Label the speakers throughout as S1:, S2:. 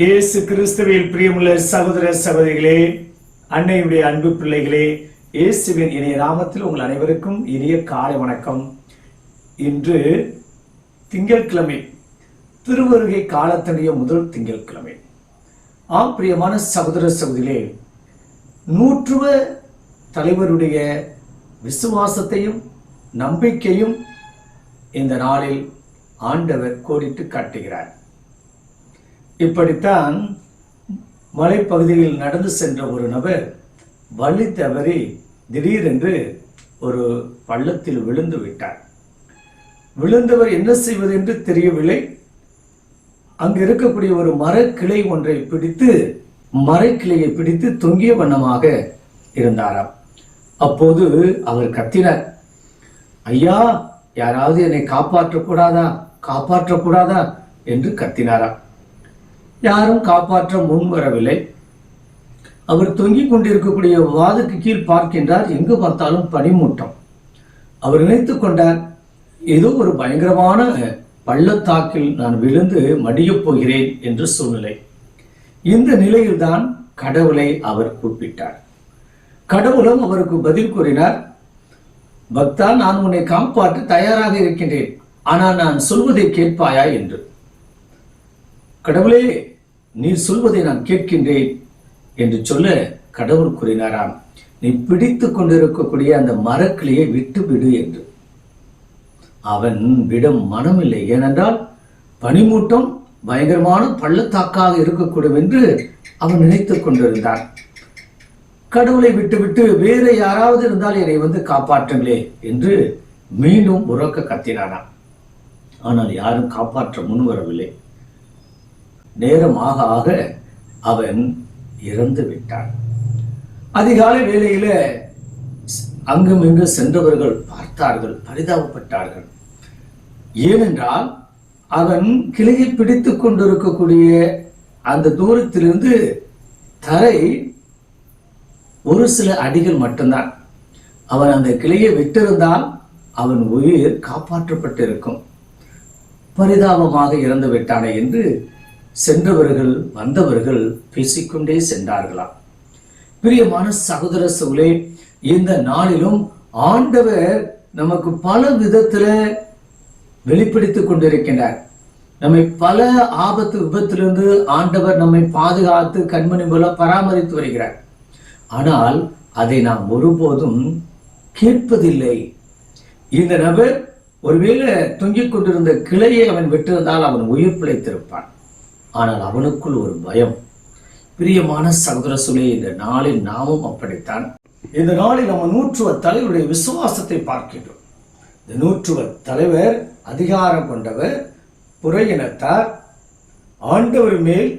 S1: இயேசு கிறிஸ்துவில் பிரியமுள்ள சகோதர சகோதரிகளே அன்னையுடைய அன்பு பிள்ளைகளே இயேசுவின் இணைய நாமத்தில் உங்கள் அனைவருக்கும் இனிய காலை வணக்கம். இன்று திங்கட்கிழமை திருவருகை காலத்தினுடைய முதல் திங்கட்கிழமை. ஆம் பிரியமான சகோதர சகோதரிகளே நூற்றுவ தலைவருடைய விசுவாசத்தையும் நம்பிக்கையும் இந்த நாளில் ஆண்டவர் கோடிட்டு காட்டுகிறார். இப்படித்தான் மலைப்பகுதியில் நடந்து சென்ற ஒரு நபர் வழி தவறி திடீரென்று ஒரு பள்ளத்தில் விழுந்து விட்டார். விழுந்தவர் என்ன செய்வது என்று தெரியவில்லை. அங்கு இருக்கக்கூடிய ஒரு மரக்கிளை ஒன்றை பிடித்து மரக்கிளையை பிடித்து தொங்கிய வண்ணமாக இருந்தாராம். அப்போது அவர் கத்தினார். ஐயா யாராவது என்னை காப்பாற்றக்கூடாதா? காப்பாற்றக்கூடாதா? என்று கத்தினாராம். யாரும் காப்பாற்ற முன் வரவில்லை அவர் தொங்கிக் கொண்டிருக்கக்கூடிய வாதுக்கு கீழ் பார்க்கின்றார். எங்கு பார்த்தாலும் பனிமூட்டம். அவர் நினைத்துக் கொண்டார் ஏதோ ஒரு பயங்கரமான பள்ளத்தாக்கில் நான் விழுந்து மடியப் போகிறேன் என்று சூழ்நிலை. இந்த நிலையில்தான் கடவுளை அவர் கூப்பிட்டார். கடவுளும் அவருக்கு பதில் கூறினார் பக்தா நான் உன்னை காப்பாற்ற தயாராக இருக்கின்றேன். ஆனால் நான் சொல்வதை கேட்பாயா என்று. கடவுளே நீ சொல்வதை நான் கேட்கின்றேன் என்று சொல்ல கடவுள் கூறினாராம். நீ பிடித்துக் கொண்டிருக்கக்கூடிய அந்த மரக்கிளையை விட்டு விடு என்று. அவன் விடம் மனமில்லை. ஏனென்றால் பனிமூட்டம் பயங்கரமான பள்ளத்தாக்காக இருக்கக்கூடும் என்று அவன் நினைத்துக் கொண்டிருந்தான். கடவுளை விட்டுவிட்டு வேறு யாராவது இருந்தால் என்னை வந்து காப்பாற்றுங்களே என்று மீண்டும் உறக்க கத்தினானாம். ஆனால் யாரும் காப்பாற்ற முன்வரவில்லை. நேரம் ஆக ஆக அவன் இறந்து விட்டான். அதிகாலை வேளையில அங்கும் இங்கு சென்றவர்கள் பார்த்தார்கள் பரிதாபப்பட்டார்கள். ஏனென்றால் அவன் கிளையை பிடித்து கொண்டிருக்கக்கூடிய அந்த தூரத்திலிருந்து தரை ஒரு சில அடிகள் மட்டும்தான். அவன் அந்த கிளையை விட்டிருந்தால் அவன் உயிர் காப்பாற்றப்பட்டிருக்கும். பரிதாபமாக இறந்து விட்டானே என்று சென்றவர்கள் வந்தவர்கள் பேசிக்கொண்டே சென்றார்களாம். பிரியமான சகோதர சூழே இந்த நாளிலும் ஆண்டவர் நமக்கு பல விதத்துல வெளிப்படுத்திக் கொண்டிருக்கின்றார். நம்மை பல ஆபத்து விபத்திலிருந்து ஆண்டவர் நம்மை பாதுகாத்து கண்மணி போல பராமரித்து வருகிறார். ஆனால் அதை நாம் ஒருபோதும் கேட்பதில்லை. இந்த நபர் ஒருவேளை தொங்கிக் கொண்டிருந்த கிளையை அவன் விட்டிருந்தால் அவன் உயிர் பிழைத்திருப்பான். ஆனால் அவனுக்குள் ஒரு பயம். பிரியமான சகோதர சுலே இந்த நாளில் நாமும் அப்படித்தான். இந்த நாளில் நம்ம நூற்றுவ தலைவருடைய விசுவாசத்தை பார்க்கின்றோம். இந்த நூற்றுவ தலைவர் அதிகாரம் கொண்டவர் புறையினத்தார் ஆண்டவர் மேல்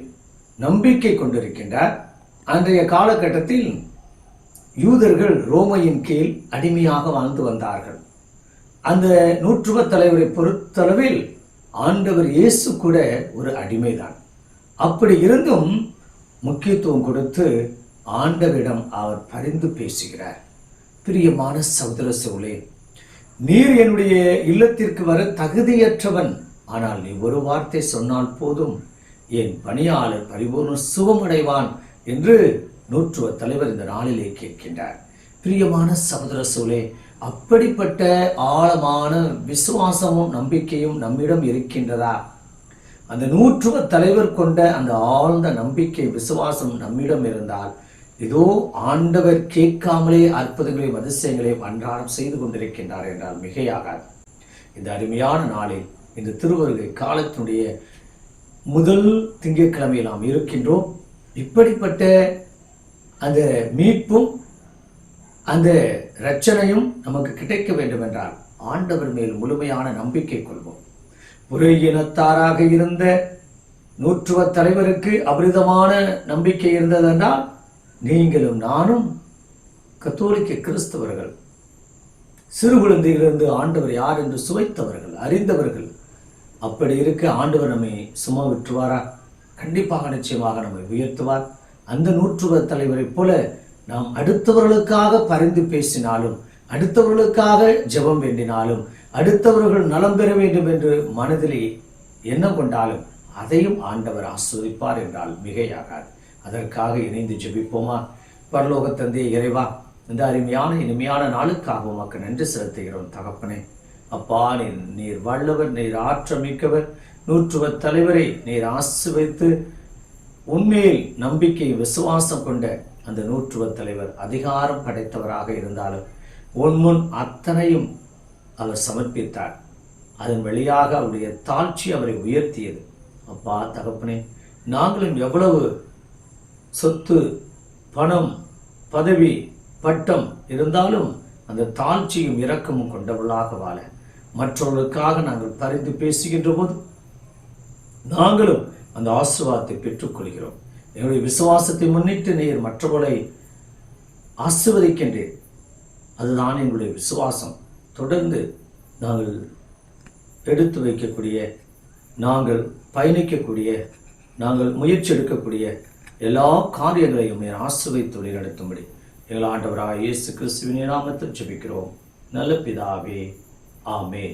S1: நம்பிக்கை கொண்டிருக்கின்றார். அன்றைய காலகட்டத்தில் யூதர்கள் ரோமையின் கீழ் அடிமையாக வாழ்ந்து வந்தார்கள். அந்த நூற்றுவ தலைவரை பொறுத்தளவில் ஆண்டவர் இயேசு கூட ஒரு அடிமைதான். அப்படி இருந்தும் முக்கியத்துவம் கொடுத்து ஆண்டவரிடம் அவர் பரிந்து பேசுகிறார். பிரியமான சகோதர சோழே நீர் என்னுடைய இல்லத்திற்கு வர தகுதியற்றவன். ஆனால் நீ ஒரு வார்த்தை சொன்னால் போதும் என் பணியாளர் பரிபூர்ண சுகமடைவான் என்று நூற்றுவ தலைவர் இந்த நாளிலே கேட்கின்றார். பிரியமான சகோதர சோழே அப்படிப்பட்ட ஆழமான விசுவாசமும் நம்பிக்கையும் நம்மிடம் இருக்கின்றதா? அந்த நூற்றுவ தலைவர் கொண்ட அந்த ஆழ்ந்த நம்பிக்கை விசுவாசம் நம்மிடம் இருந்தால் ஏதோ ஆண்டவர் கேட்காமலே அற்புதங்களையும் அதிசயங்களையும் அன்றாடம் செய்து கொண்டிருக்கின்றார் என்றால் மிகையாகாது. இந்த அருமையான நாளில் இந்த திருவருகை காலத்தினுடைய முதல் திங்கட்கிழமையில் நாம் இருக்கின்றோம். இப்படிப்பட்ட அந்த மீட்பும் அந்த ரட்சணையும் நமக்கு கிடைக்க வேண்டும் என்றால் ஆண்டவர் மேல் முழுமையான நம்பிக்கை கொள்வோம். ஒரே இனத்தாராக இருந்த நூற்றுவ தலைவருக்கு அபரிதமான நம்பிக்கை இருந்ததென்றால் நீங்களும் நானும் கத்தோலிக்க கிறிஸ்தவர்கள். சிறு குழந்தையிலிருந்து ஆண்டவர் யார் என்று சுவைத்தவர்கள் அறிந்தவர்கள். அப்படி இருக்க ஆண்டவர் நம்மை சும்மா விட்டுவாரா கண்டிப்பாக நிச்சயமாக நம்மை உயர்த்துவார். அந்த நூற்றுவ தலைவரைப் போல நாம் அடுத்தவர்களுக்காக பரிந்து பேசினாலும் அடுத்தவர்களுக்காக ஜெபம் வேண்டினாலும் அடுத்தவர்கள் நலம் பெற வேண்டும் என்று மனதிலே எண்ணம் கொண்டாலும் அதையும் ஆண்டவர் ஆஸ்வதிப்பார் என்றால் மிகையாகாது. அதற்காக இணைந்து ஜெபிப்போமா? பரலோக தந்தைய இறைவா இந்த அருமையான இனிமையான நாளுக்காக உமக்கு நன்றி செலுத்துகிறோம் தகப்பனே. அப்பா நீர் நீர் வல்லவர் நீர் ஆற்றமிக்கவர் நூற்றுவ தலைவரை நீர் ஆசிர்வைத்து உண்மையில் நம்பிக்கை விசுவாசம் கொண்ட அந்த நூற்றுவ தலைவர் அதிகாரம் படைத்தவராக இருந்தாலும் உன் முன் அத்தனையும் அவர் சமர்ப்பித்தார். அதன் வழியாக அவருடைய தாழ்ச்சி அவரை உயர்த்தியது. அப்பா தகப்பனே நாங்களும் எவ்வளவு சொத்து பணம் பதவி பட்டம் இருந்தாலும் அந்த தாழ்ச்சியும் இரக்கமும் கொண்டவர்களாக வாழ மற்றவர்களுக்காக நாங்கள் பரிந்து பேசுகின்ற போது நாங்களும் அந்த ஆசீர்வாதத்தை பெற்றுக்கொள்கிறோம். எங்களுடைய விசுவாசத்தை முன்னிட்டு நீர் மற்றவர்களை ஆசிர்வதிக்கின்றேன் அதுதான் எங்களுடைய விசுவாசம். தொடர்ந்து நாங்கள் எடுத்து வைக்கக்கூடிய நாங்கள் பயணிக்கக்கூடிய நாங்கள் முயற்சி எடுக்கக்கூடிய எல்லா காரியங்களையும் என் ஆசிர்வைத்து வழி நடத்தும்படி எங்கள் ஆண்டவராக இயேசு கிறிஸ்துவின் நாமத்தில் ஜெபிக்கிறோம். நல்ல பிதாவே ஆமே